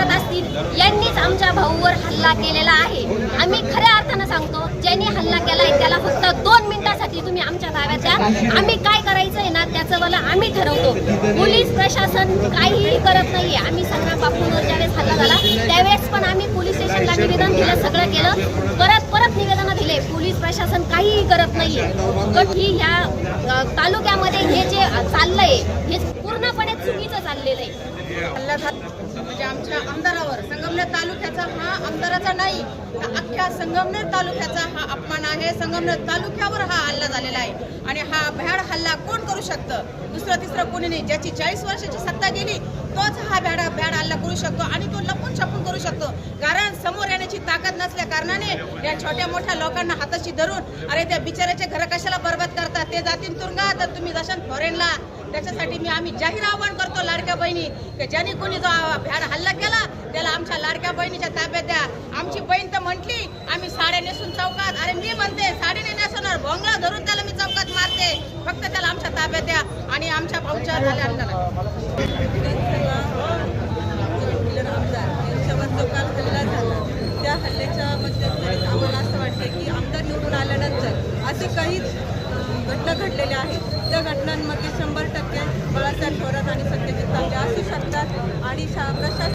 करत असतील यांनीच आमच्या भाऊवर हल्ला केलेला आहे. आम्ही खऱ्या अर्थानं सांगतो ज्यांनी हल्ला केला आहे त्याला फक्त दोन मिनिटासाठी तुम्ही आमच्या ताब्यात द्या. आम्ही काय करायचं आहे ना त्याचं मला आम्ही ठरवतो. पोलीस प्रशासन काहीही करत नाही आम्ही सगळ्या बापूंवर ज्यावेळेस हल्ला झाला त्यावेळेस पण आम्ही पोलीस स्टेशनला निवेदन दिलं सगळं केलं. परत परत निवेदनं दिले पोलीस प्रशासन काहीही करत नाहीये. कठी ह्या तालुक्यामध्ये हे जे चाललंय हे पूर्णपणे चुकीचं चाललेलं आहे. हल्ला म्हणजे आमच्या आमदारावर संगमनेर तालुक्याचा हा आमदाराचा नाही अख्ख्या संगमनेर तालुक्याचा हा अपमान आहे. संगमनेर तालुक्यावर हा हल्ला झालेला आहे. आणि हा भ्याड हल्ला कोण करू शकतं? दुसरं तिसरं कोणी नाही. ज्याची चाळीस वर्षाची सत्ता गेली तोच हा भ्याड भ्याड हल्ला करू शकतो आणि तो लपून छपून करू शकतो. कारण समोर येण्याची ताकद नसल्या कारणाने या छोट्या मोठ्या लोकांना हाताशी धरून अरे त्या बिचाऱ्याचे घर कशाला बरबाद करतात ते जातील तुरुंगात तर तुम्ही जशान फॉरेनला त्याच्यासाठी मी आम्ही जाहीर आवाहन करतो लाडक्या बहिणी की ज्यांनी कोणी जो भ्याड हल्ला केला त्याला आमच्या लाडक्या बहिणीच्या ताब्यात द्या. आमची बहीण तर म्हटली आम्ही साड्या नेसून चौकात. अरे मी म्हणते साडी नाही नेसवणार धरून त्याला मी चौकात मारते. फक्त त्याला आमच्या ताब्यात द्या आणि आमच्या भाऊच्या झाल्या त्या हल्ल्याच्या मध्यंतरीत आम्हाला असं वाटतं की आमदार निवडून आल्यानंतर असे काही घटना घडलेल्या आहेत. त्या घटनांमध्ये शंभर टक्के बाळासाहेब थोरात आणि सत्यजित तांबे असू शकतात आणि शा प्रशासन